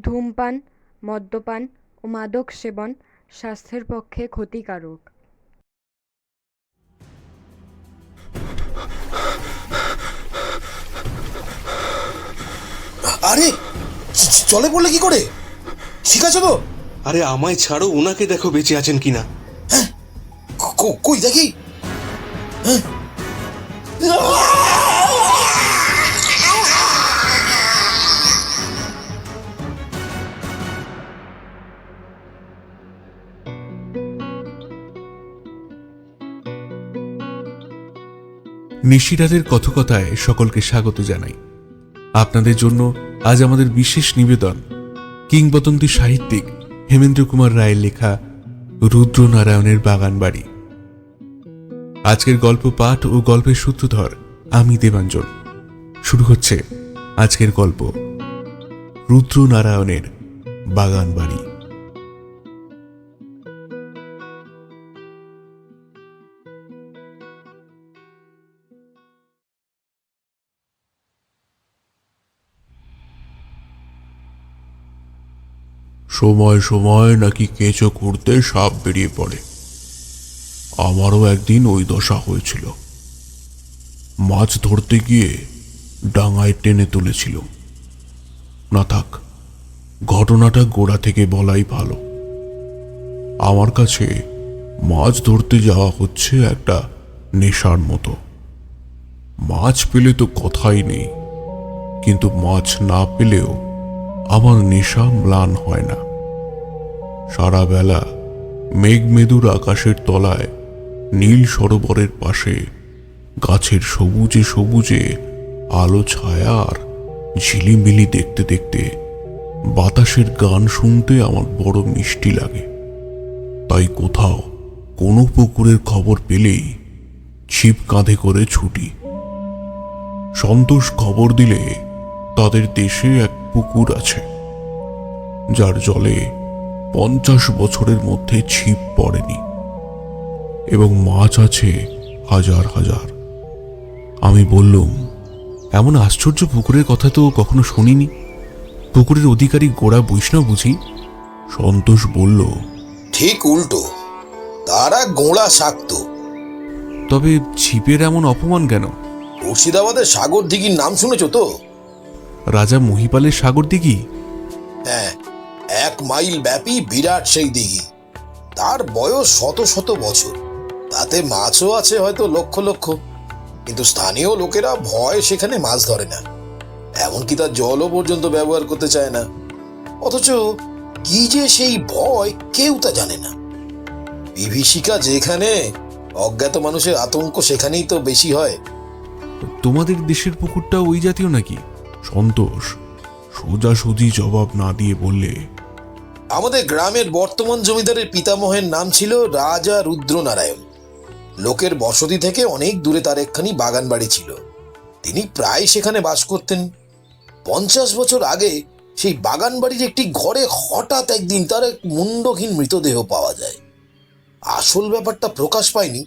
ধূমপান মদ্যপান ও মাদক সেবন স্বাস্থ্যের পক্ষে ক্ষতিকারক। আরে চলে পড়লে কি করে? ঠিক আছে তো? আরে আমায় ছাড়ো ওনাকে দেখো বেঁচে আছেন কিনা। ক- ক- কই দেখি? হ্যাঁ? নিশিরাতের কথকতায় সকলকে স্বাগত জানাই। আপনাদের জন্য আজ আমাদের বিশেষ নিবেদন কিংবদন্তি সাহিত্যিক হেমেন্দ্র কুমার রায়ের লেখা রুদ্রনারায়ণের বাগান বাড়ি। আজকের গল্প পাঠ ও গল্পের সূত্রধর আমি দেবাঞ্জন। শুরু হচ্ছে আজকের গল্প রুদ্রনারায়ণের বাগান বাড়ি। সময় সময় নাকি কেঁচো খুঁড়তে সাপ বেরিয়ে পড়ে। আমারও একদিন ওই দশা হয়েছিল। মাছ ধরতে গিয়ে ডাঙায় টেনে তুলেছিল। না থাক, ঘটনাটা গোড়া থেকে বলাই ভালো। আমার কাছে মাছ ধরতে যাওয়া হচ্ছে একটা নেশার মতো। মাছ পেলে তো কথাই নেই, কিন্তু মাছ না পেলেও আমার নেশা ম্লান হয় না। সারা বেলা মেঘমেদুর আকাশের তলায় নীল সরোবরের পাশে গাছের সবুজে সবুজে আলো, ছায়া আর ঝিলিমিলি দেখতে দেখতে বাতাসের গান শুনতে আমার বড় মিষ্টি লাগে। তাই কোথাও কোনো পুকুরের খবর পেলেই ছিপ কাঁধে করে ছুটি। সন্তোষ খবর দিলে তাদের দেশে এক পুকুর আছে, যার জলে পঞ্চাশ বছরের মধ্যে ছিপ পড়েনি এবং মাছ আছে হাজার হাজার। আমি বললুম এমন আশ্চর্য পুকুরের কথা তো কখনো শুনিনি। পুকুরের অধিকারী গোড়া বৈষ্ণব বুঝি? সন্তোষ বলল ঠিক উল্টো তারা গোড়া শাক্ত। তবে ছিপের এমন অপমান কেন? মুর্শিদাবাদের সাগর দিঘির নাম শুনেছ তো? রাজা মহিপালের সাগর দিঘি হ্যাঁ এক মাইল ব্যাপী বিরাট সেই দিঘি। তার বয়স শত শত বছর। তাতে মাছও আছে হয়তো লক্ষ লক্ষ। কিন্তু স্থানীয় লোকেরা ভয় সেখানে মাছ ধরে না। এমনকি তার জলও পর্যন্ত ব্যবহার করতে চায় না। অথচ কি যে সেই ভয় কেউ তা জানে না। বিভীষিকা যেখানে, অজ্ঞাত মানুষের আতঙ্ক সেখানেই তো বেশি হয়। তোমাদের দেশের পুকুরটা ওই জাতীয় নাকি? সন্তোষ, সোজাসুজি জবাব না দিয়ে বললে আমাদের গ্রামের বর্তমান জমিদারের পিতামহের নাম ছিল রাজা রুদ্রনারায়ণ। লোকের বসতি থেকে অনেক দূরে তার একখানি বাগান বাড়ি ছিল। তিনি প্রায় সেখানে বাস করতেন। পঞ্চাশ বছর আগে সেই বাগান বাড়ির একটি ঘরে হঠাৎ একদিন তার এক মুন্ডহীন মৃতদেহ পাওয়া যায়। আসল ব্যাপারটা প্রকাশ পায়নি।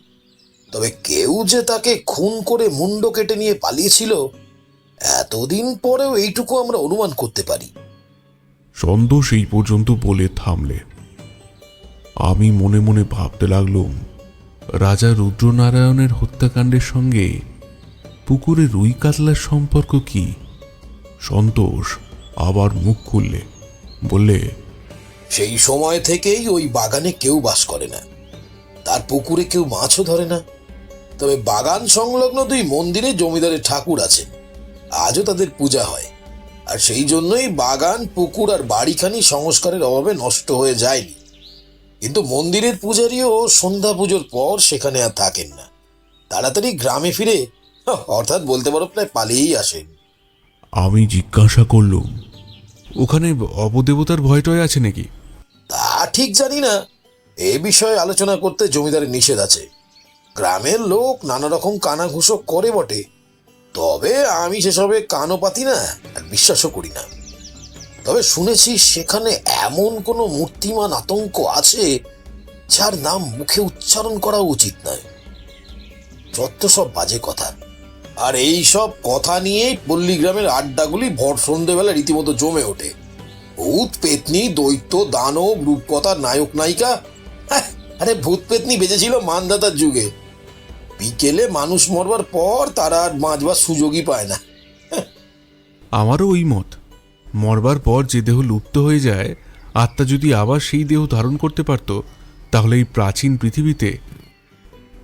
তবে কেউ যে তাকে খুন করে মুন্ড কেটে নিয়ে পালিয়েছিল, এতদিন পরেও এইটুকু আমরা অনুমান করতে পারি। সন্তোষ এই পর্যন্ত বলে থামলে। আমি মনে মনে ভাবতে লাগলুম, রাজা রুদ্রনারায়ণের হত্যাকাণ্ডের সঙ্গে পুকুরে রুই কাতলার সম্পর্ক কি? সন্তোষ আবার মুখ খুললে, বললে, সেই সময় থেকেই ওই বাগানে কেউ বাস করে না। তার পুকুরে কেউ মাছও ধরে না। তবে বাগান সংলগ্ন দুই মন্দিরে জমিদারের ঠাকুর আছেন। আজও তাদের পূজা হয়। আর সেই জন্যই বাগান পুকুর আর বাড়িখানি সংস্কারের অভাবে নষ্ট হয়ে যায়নি। কিন্তু মন্দিরের পূজারীও সন্ধ্যা পুজোর পর সেখানে আর থাকেন না। তাড়াতাড়ি গ্রামে ফিরে অর্থাৎ বলতে পারো প্রায় পালিয়েই আসেন। আমি জিজ্ঞাসা করলুম ওখানে অবদেবতার ভয়টয় আছে নাকি? তা ঠিক জানি না। এ বিষয়ে আলোচনা করতে জমিদারের নিষেধ আছে। গ্রামের লোক নানা রকম কানাঘুষো করে বটে। তবে আমি সেসবে কানও পাতি না, আর বিশ্বাসও করি না। তবে শুনেছি সেখানে এমন কোনো মূর্তিমান আতঙ্ক আছে, যার নাম মুখে উচ্চারণ করা উচিত নয়। যত সব বাজে কথা। আর এই সব কথা নিয়েই পল্লীগ্রামের আড্ডাগুলি ভর সন্ধেবেলা রীতিমতো জমে ওঠে। ভূত পেতনি, দৈত্য, দানব রূপকথার নায়ক নায়িকা আরে ভূত পেতনি বেঁচেছিল মানদাতার যুগে। বিকেলে মানুষ মরবার পর তারা আর বাঁচবার সুযোগই পায় না। আমারও ওই মত। মরবার পর যে দেহ লুপ্ত হয়ে যায় আত্মা যদি আবার সেই দেহ ধারণ করতে পারত তাহলে এই প্রাচীন পৃথিবীতে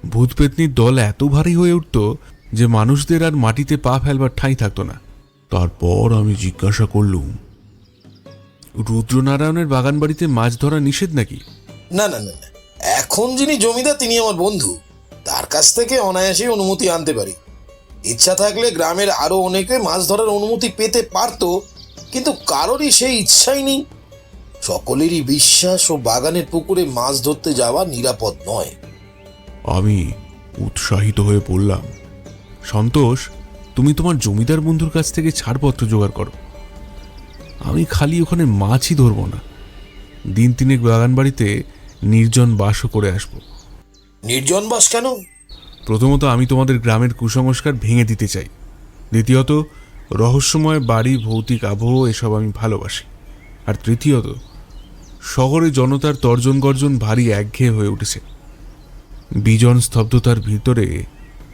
ভূতপেতনির দল এত ভারী হয়ে উঠত যে মানুষদের আর মাটিতে পা ফেলবার ঠাঁই থাকতো না। তারপর আমি জিজ্ঞাসা করলুম রুদ্রনারায়ণের বাগান বাড়িতে মাছ ধরা নিষেধ নাকি? না না না না। এখন যিনি জমিদার তিনি আমার বন্ধু। তার কাছ থেকে অনায়াসেই অনুমতি আনতে পারি। ইচ্ছা থাকলে গ্রামের আরও অনেকে মাছ ধরার অনুমতি পেতে পারতো, কিন্তু কারোরই সেই ইচ্ছাই নেই। সকলেরই বিশ্বাস ও বাগানের পুকুরে মাছ ধরতে যাওয়া নিরাপদ নয়। আমি উৎসাহিত হয়ে পড়লাম সন্তোষ, তুমি তোমার জমিদার বন্ধুর কাছ থেকে ছাড়পত্র জোগাড় করো। আমি খালি ওখানে মাছই ধরবো না। দিন তিনেক বাগান বাড়িতে নির্জন বাসও করে আসব। নির্জন বাস কেন? প্রথমত আমি তোমাদের গ্রামের কুসংস্কার ভেঙে দিতে চাই। দ্বিতীয়ত রহস্যময় বাড়ি ভৌতিক আবহ এসব আমি ভালোবাসি। আর তৃতীয়ত শহরে জনতার তর্জন গর্জন ভারী একঘেয়ে হয়ে উঠেছে। বিজন স্তব্ধতার ভিতরে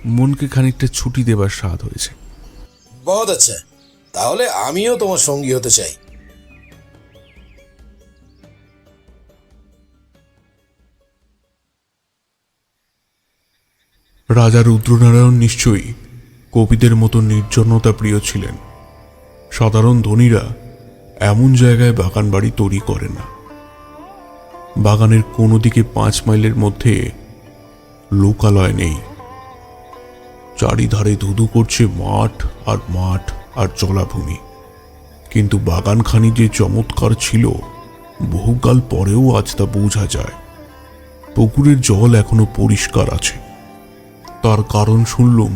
মনকে খানিকটা ছুটি দেবার স্বাদ হয়েছে। বহুত আচ্ছা তাহলে আমিও তোমার সঙ্গী হতে চাই। রাজা রুদ্রনারায়ণ নিশ্চয়ই কবিদের মতো নির্জনতা প্রিয় ছিলেন। সাধারণ ধনীরা এমন জায়গায় বাগান বাড়ি তৈরি করে না। বাগানের কোনো দিকে পাঁচ মাইলের মধ্যে লোকালয় নেই। চারিধারে ধুধু করছে মাঠ আর মাঠ আর জলাভূমি। কিন্তু বাগানখানি যে চমৎকার ছিল, বহুকাল পরেও আজ তা বোঝা যায়। পুকুরের জল এখনও পরিষ্কার আছে। তার কারণ শুনলুম।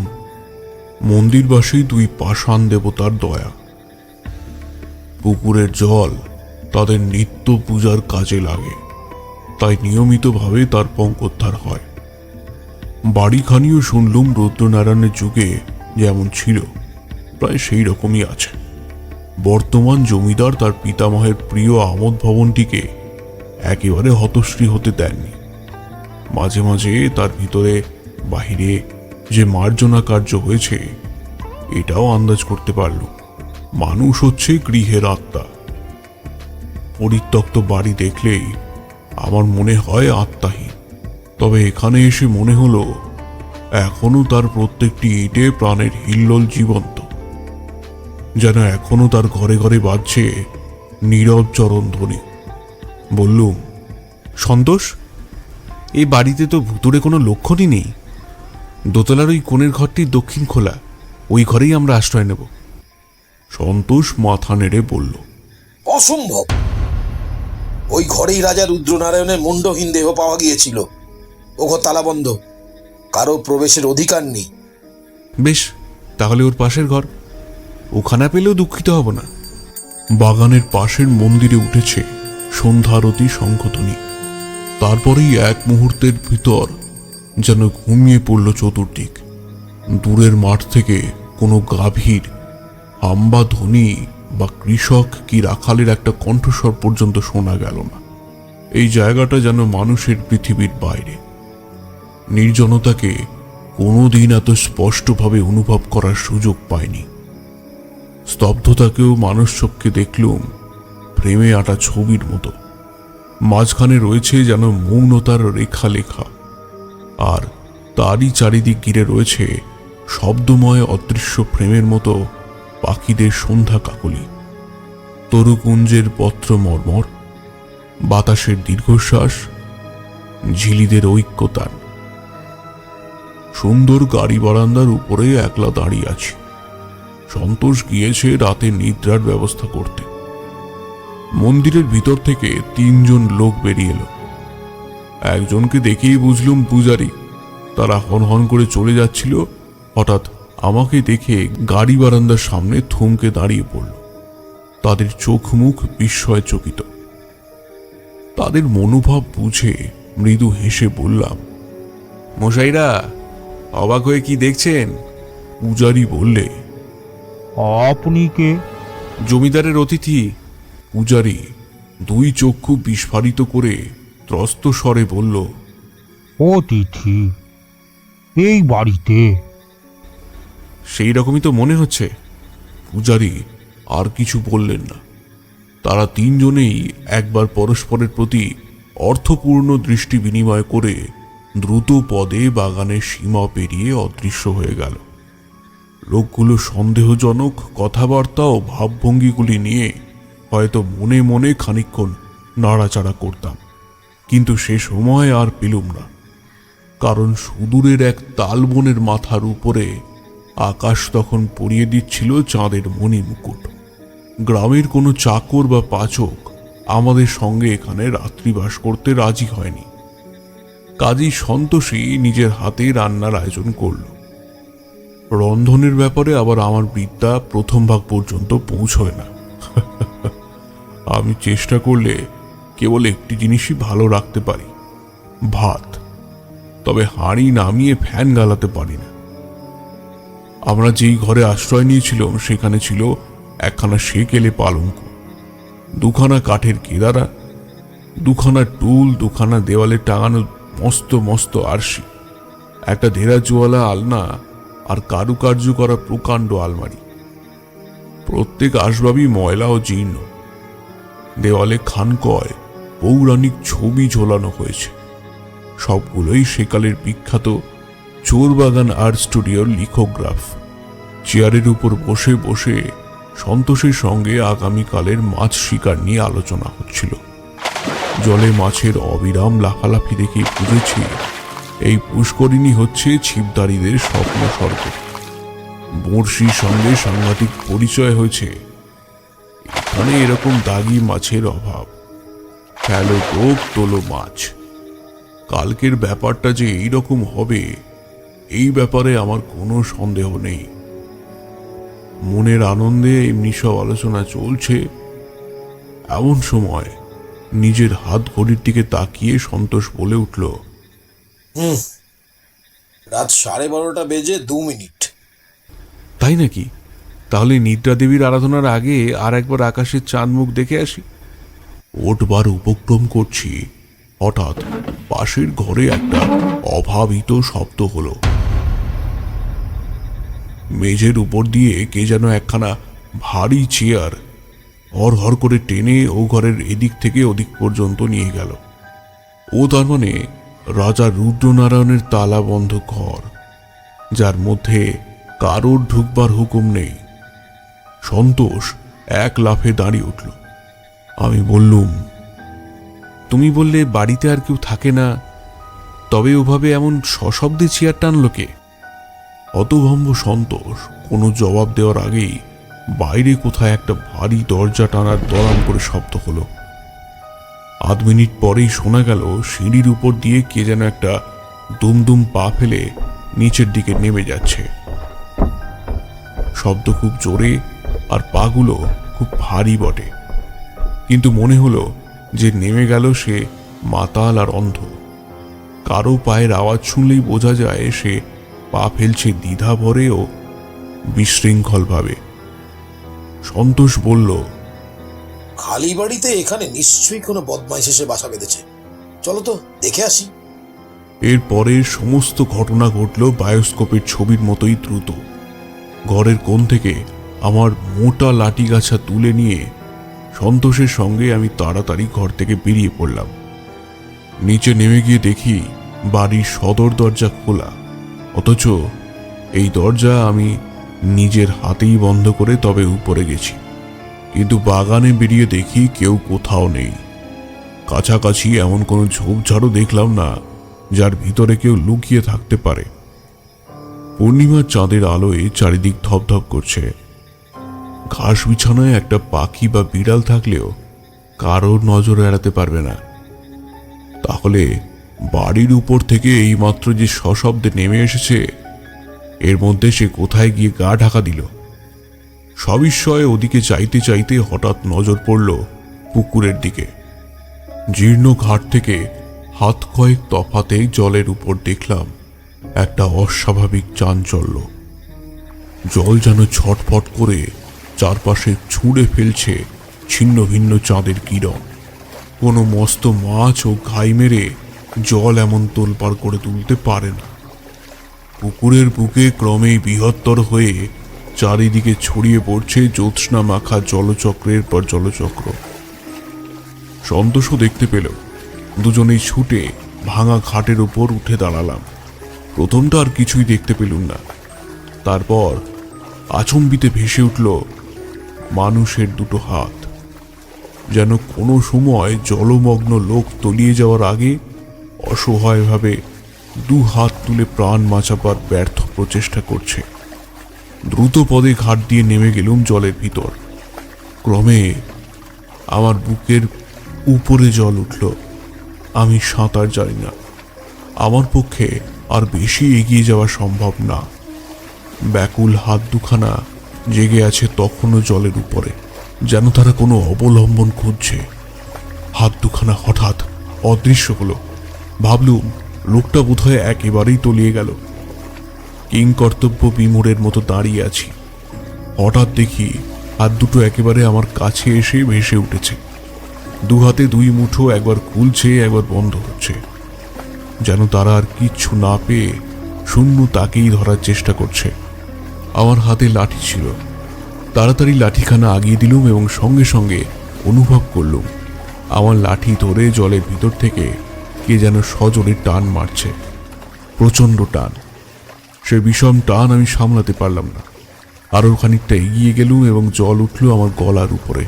মন্দিরবাসী দুই পাষাণ দেবতার দয়া। পুকুরের জল তাদের নিত্য পূজার কাজে লাগে, তাই নিয়মিতভাবে তার পঙ্কোদ্ধার হয়। বাড়িখানিও শুনলুম রুদ্রনারায়ণের যুগে যেমন ছিল, প্রায় সেই রকমই আছে। বর্তমান জমিদার তার পিতামহের প্রিয় আমোদ ভবনটিকে একেবারে হতশ্রী হতে দেননি। মাঝে মাঝে তার ভিতরে বাহিরে যে মার্জনা কার্য হয়েছে, এটাও আন্দাজ করতে পারল। মানুষ হচ্ছে গৃহের আত্মা। পরিত্যক্ত বাড়ি দেখলেই আমার মনে হয় আত্মাহীন। তবে এখানে এসে মনে হলো, এখনও তার প্রত্যেকটি ইটে প্রাণের হিল্লোল জীবন্ত। যেন এখনও তার ঘরে ঘরে বাজছে নীরব চরণ ধ্বনি। বললুম, সন্তোষ, এই বাড়িতে তো ভুতুরে কোনো লক্ষণই নেই। দোতলার ওই কোণের ঘরটি দক্ষিণ খোলা। ওই ঘরেই আমরা আশ্রয় নেব। সন্তোষ মাথা নেড়ে বলল অসম্ভব। ওই ঘরেই রাজা রুদ্রনারায়ণের মুন্ডহীন দেহ পাওয়া গিয়েছিল। ও ঘর তালাবন্ধ কারও প্রবেশের অধিকার নেই। বেশ তাহলে ওর পাশের ঘর। ওখানে পেলেও দুঃখিত হব না। বাগানের পাশের মন্দিরে উঠেছে সন্ধ্যারতি শঙ্খধ্বনি তারপরেই এক মুহূর্তের ভিতর যেন ঘুমিয়ে পড়ল চতুর্দিক। দূরের মাঠ থেকে কোনো গাভীর, আম্বা ধ্বনি বা কৃষক কি রাখালের একটা কণ্ঠস্বর পর্যন্ত শোনা গেল না। এই জায়গাটা যেন মানুষের পৃথিবীর বাইরে। নির্জনতাকে কোনোদিন এত স্পষ্টভাবে অনুভব করার সুযোগ পায়নি। স্তব্ধতাকেও মানুষ চোখকে দেখলুম ফ্রেমে আটা ছবির মতো। মাঝখানে রয়েছে যেন মৌনতার রেখা লেখা আর তারই চারিদিক ঘিরে রয়েছে শব্দময় অদৃশ্য প্রেমের মতো পাখিদের সন্ধ্যা কাকলি। তরুকুঞ্জের পত্র মর্মর, বাতাসের দীর্ঘশ্বাস, ঝিলিদের ঐক্যতান সুন্দর গাড়ি বারান্দার উপরে একলা দাঁড়িয়ে আছি। সন্তোষ গিয়েছে রাতে নিদ্রার ব্যবস্থা করতে। মন্দিরের ভিতর থেকে তিনজন লোক বেরিয়ে এলো। একজনকে দেখেই বুঝলুম পূজারি। তারা হন হন করে চলে যাচ্ছিল হঠাৎ আমাকে দেখে গাড়ি বারান্দার সামনে থমকে দাঁড়িয়ে পড়ল। তাদের চোখ মুখ বিস্ময় চকিত তাদের মনোভাব বুঝে মৃদু হেসে বললাম মশাইরা অবাক হয়ে কি দেখছেন? পূজারি বললে আপনি কে? জমিদারের অতিথি। পূজারি দুই চক্ষু বিস্ফারিত করে ত্রস্ত স্বরে বলল অতিথি এই বাড়িতে? সেই রকমই তো মনে হচ্ছে। পূজারী আর কিছু বললেন না। তারা তিনজনেই একবার পরস্পরের প্রতি অর্থপূর্ণ দৃষ্টি বিনিময় করে দ্রুত পদে বাগানের সীমা পেরিয়ে অদৃশ্য হয়ে গেল। লোকগুলো সন্দেহজনক কথাবার্তা ও ভাবভঙ্গিগুলি নিয়ে হয়তো মনে মনে খানিকক্ষণ নাড়াচাড়া করতাম। কিন্তু সে সময় আর পেলুম না। কারণ সুদূরের এক তালবনের মাথার উপরে আকাশ তখন পরিয়ে দিচ্ছিল চাঁদের মণি মুকুট। গ্রামের কোনো চাকর বা পাচক আমাদের সঙ্গে এখানে রাত্রিবাস করতে রাজি হয়নি। কাজী সন্তোষী নিজের হাতে রান্নার আয়োজন করল। রন্ধনের ব্যাপারে আবার আমার বিদ্যা প্রথম ভাগ পর্যন্ত পৌঁছয় না। আমি চেষ্টা করলে কেবল একটি জিনিসই ভালো রাখতে পারি, ভাত। তবে হাঁড়ি নামিয়ে ফ্যান গালাতে পারি না। আমরা যেই ঘরে আশ্রয় নিয়েছিলাম, সেখানে ছিল একখানা সেকেলে পালঙ্ক। দুখানা কাঠের কেদারা, দুখানা টুল, দুখানা দেওয়ালে টাঙানো মস্ত মস্ত আরশি, একটা ধেরাজওয়ালা আলনা আর কারুকার্য করা প্রকাণ্ড আলমারি। প্রত্যেক আসবাবই ময়লা ও জীর্ণ। দেওয়ালে খানকয় পৌরাণিক ছবি ঝোলানো হয়েছে। সবগুলোই সেকালের বিখ্যাত চোরবাগান আর্ট স্টুডিওর লিখোগ্রাফ চেয়ারের উপর বসে বসে সন্তোষের সঙ্গে আগামীকালের মাছ শিকার নিয়ে আলোচনা হচ্ছিল। জলে মাছের অবিরাম লাফালাফি দেখে বুঝেছি এই পুষ্করিণী হচ্ছে ছিপদারিদের স্বপ্ন স্বর্গ। বড়শির সঙ্গে সাংঘাতিক পরিচয় হয়েছে। এখানে এরকম দাগি মাছের অভাব। ফেলো টোপ তোলো মাছ। কালকের ব্যাপারটা যে এই রকম হবে এই ব্যাপারে আমার কোনো সন্দেহ নেই। মনের আনন্দে এমনি সব আলোচনা চলছে। এমন সময় নিজের হাত ঘড়ির দিকে তাকিয়ে সন্তোষ বলে উঠল হুম রাত সাড়ে বারোটা বেজে দু মিনিট। তাই নাকি? তাহলে নিদ্রা দেবীর আরাধনার আগে আর একবার আকাশের চাঁদ মুখ দেখে আসি। ওঠবার উপক্রম করছি। হঠাৎ পাশের ঘরে একটা অভাবিত শব্দ হলো। মেঝের উপর দিয়ে কে যেন একখানা ভারী চেয়ার হর হর করে টেনে ও ঘরের এদিক থেকে ওদিক পর্যন্ত নিয়ে গেল। ও তার মানে রাজা রুদ্রনারায়ণের তালাবন্ধ ঘর, যার মধ্যে কারোর ঢুকবার হুকুম নেই। সন্তোষ এক লাফে দাঁড়িয়ে উঠল। আমি বললুম, তুমি বললে বাড়িতে আর কেউ থাকে না, তবে ওভাবে এমন সশব্দে চেয়ার টানলো কে? হতভম্ব সন্তোষ, কোনো জবাব দেওয়ার আগেই বাইরে কোথায় একটা ভারী দরজা টানার দরাম করে শব্দ হলো। আধ মিনিট পরেই শোনা গেল সিঁড়ির উপর দিয়ে কে যেন একটা দুমদুম পা ফেলে নিচের দিকে নেমে যাচ্ছে। শব্দ খুব জোরে আর পাগুলো খুব ভারী বটে। কিন্তু মনে হলো যে নেমে গেল সে মাতাল আর অন্ধ। কারও পায়ের আওয়াজ শুনলেই বোঝা যায় সে পা ফেলছে দ্বিধা ভরে ও বিশৃঙ্খলভাবে। সন্তোষ বলল খালি বাড়িতে এখানে নিশ্চয়ই কোনো বদমাইশ এসে বাসা বেঁধেছে। চলো তো দেখে আসি। এরপরে সমস্ত ঘটনা ঘটল বায়োস্কোপের ছবির মতোই দ্রুত। ঘরের কোণ থেকে আমার মোটা লাঠি গাছা তুলে নিয়ে সন্তোষের সঙ্গে আমি তাড়াতাড়ি ঘর থেকে বেরিয়ে পড়লাম। নিচে নেমে গিয়ে দেখি বাড়ির সদর দরজা খোলা। অথচ এই দরজা আমি নিজের হাতেই বন্ধ করে তবে উপরে গেছি। কিন্তু বাগানে বেরিয়ে দেখি কেউ কোথাও নেই। কাছাকাছি এমন কোনো ঝোপঝাড়ও দেখলাম না, যার ভিতরে কেউ লুকিয়ে থাকতে পারে। পূর্ণিমার চাঁদের আলোয় চারিদিক ধপধপ করছে। ঘাস বিছানায় একটা পাখি বা বিড়াল থাকলেও কারোর নজর এড়াতে পারবে না। তাহলে বাড়ির উপর থেকে এইমাত্র যে সশব্দে নেমে এসেছে, এর মধ্যে সে কোথায় গিয়ে গা ঢাকা দিল? সবিস্ময়ে ওদিকে চাইতে চাইতে হঠাৎ নজর পড়ল পুকুরের দিকে। জীর্ণ ঘাট থেকে হাত কয়েক তফাতে জলের উপর দেখলাম একটা অস্বাভাবিক চাঞ্চল্য। জল যেন ছটফট করে চারপাশে ছুঁড়ে ফেলছে ছিন্ন ভিন্ন চাঁদের কিরণ। কোনো মস্ত মাছ ও ঘাই মেরে জল এমন তোলপাড় করে তুলতে পারে না। পুকুরের বুকে ক্রমেই বৃহত্তর হয়ে চারিদিকে ছড়িয়ে পড়ছে জ্যোৎস্না মাখা জলচক্রের পর জলচক্র। সন্তোষও দেখতে পেল। দুজনেই ছুটে ভাঙা ঘাটের উপর উঠে দাঁড়ালাম। প্রথমটা আর কিছুই দেখতে পেলুম না। তারপর আচম্বিতে ভেসে উঠল মানুষের দুটো হাত। যেন কোনো সময় জলমগ্ন লোক তলিয়ে যাওয়ার আগে অসহায়ভাবে দু হাত তুলে প্রাণ বাঁচাবার ব্যর্থ প্রচেষ্টা করছে। দ্রুত পদে ঘাট দিয়ে নেমে গেলুম জলের ভিতর। ক্রমে আমার বুকের উপরে জল উঠল। আমি সাঁতার জানি না। আমার পক্ষে আর বেশি এগিয়ে যাওয়া সম্ভব না। ব্যাকুল হাত দুখানা জেগে আছে তখনও জলের উপরে, যেন তারা কোনো অবলম্বন খুঁজছে। হাত দুখানা হঠাৎ অদৃশ্য হলো। ভাবলুম, লোকটা বোধহয় একেবারেই তলিয়ে গেল। কিং কর্তব্য বিমূঢ়ের মতো দাঁড়িয়ে আছি। হঠাৎ দেখি হাত দুটো একেবারে আমার কাছে এসে ভেসে উঠেছে। দু হাতে দুই মুঠো একবার খুলছে, একবার বন্ধ হচ্ছে। যেন তারা আর কিচ্ছু না পেয়ে শূন্য তাকেই ধরার চেষ্টা করছে। আমার হাতে লাঠি ছিল। তাড়াতাড়ি লাঠিখানা আগিয়ে দিলুম এবং সঙ্গে সঙ্গে অনুভব করলুম। আমার লাঠি ধরে জলের ভিতর থেকে কে যেন সজোরে টান মারছে। প্রচণ্ড টান। সে বিষম টান আমি সামলাতে পারলাম না। আরও খানিকটা এগিয়ে গেলুম এবং জল উঠল আমার গলার উপরে।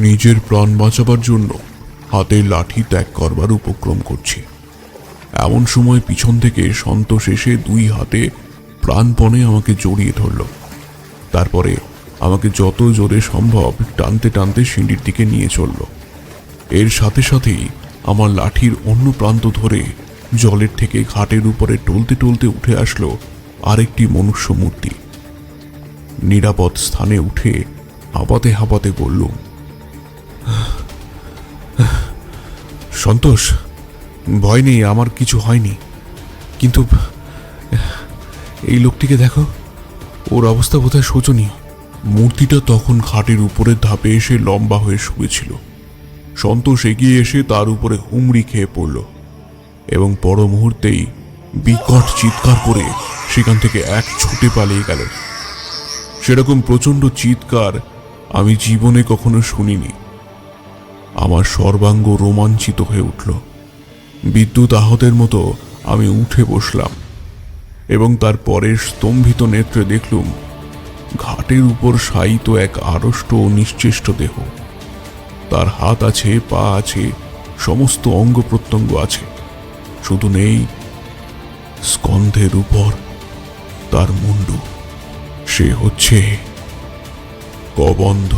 নিজের প্রাণ বাঁচাবার জন্য হাতে লাঠি ত্যাগ করবার উপক্রম করছি। এমন সময় পিছন থেকে সন্তোষ এসে দুই হাতে প্রাণপণে আমাকে জড়িয়ে ধরল। তারপরে আমাকে যত জোরে সম্ভব টানতে টানতে সিঁড়ির দিকে নিয়ে চলল। এর সাথে সাথেই আমার লাঠির অন্য প্রান্ত ধরে জলের থেকে ঘাটের উপরে টলতে টলতে উঠে আসলো আরেকটি মনুষ্য মূর্তি নিরাপদ স্থানে উঠে হাঁপাতে হাঁপাতে বললুম সন্তোষ, ভয় নেই, আমার কিছু হয়নি। কিন্তু এই লোকটিকে দেখো, ওর অবস্থা বোধহয় শোচনীয়। মূর্তিটা তখন খাটের উপরের ধাপে এসে লম্বা হয়ে শুয়েছিল। সন্তোষ এগিয়ে এসে তার উপরে হুমড়ি খেয়ে পড়ল এবং পর মুহূর্তেই বিকট চিৎকার করে সেখান থেকে এক ছুটে পালিয়ে গেল। সেরকম প্রচণ্ড চিৎকার আমি জীবনে কখনো শুনিনি। আমার সর্বাঙ্গ রোমাঞ্চিত হয়ে উঠল। বিদ্যুৎ আহতের মতো আমি উঠে বসলাম এবং তার পরের স্তম্ভিত নেত্রে দেখলুম ঘাটের উপর শায়িত এক আড়ষ্ট ও নিশ্চেষ্ট দেহ। তার হাত আছে, পা আছে, সমস্ত অঙ্গ প্রত্যঙ্গ আছে। শুধু নেই, স্কন্ধের উপর তার মুন্ডু। সে হচ্ছে কবন্ধ।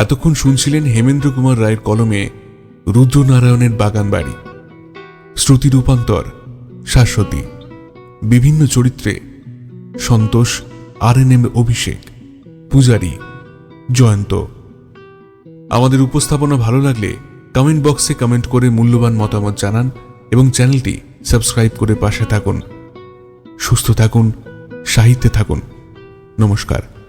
এতক্ষণ শুনছিলেন হেমেন্দ্র কুমার রায়ের কলমে রুদ্রনারায়ণের বাগান বাড়ি, শ্রুতি রূপান্তর, শাশ্বতী, বিভিন্ন চরিত্রে সন্তোষ, আর এন এম অভিষেক, পূজারী, জয়ন্ত। আমাদের উপস্থাপনা ভালো লাগলে কমেন্ট বক্সে কমেন্ট করে মূল্যবান মতামত জানান এবং চ্যানেলটি সাবস্ক্রাইব করে পাশে থাকুন। সুস্থ থাকুন, সাহিত্যে থাকুন। নমস্কার।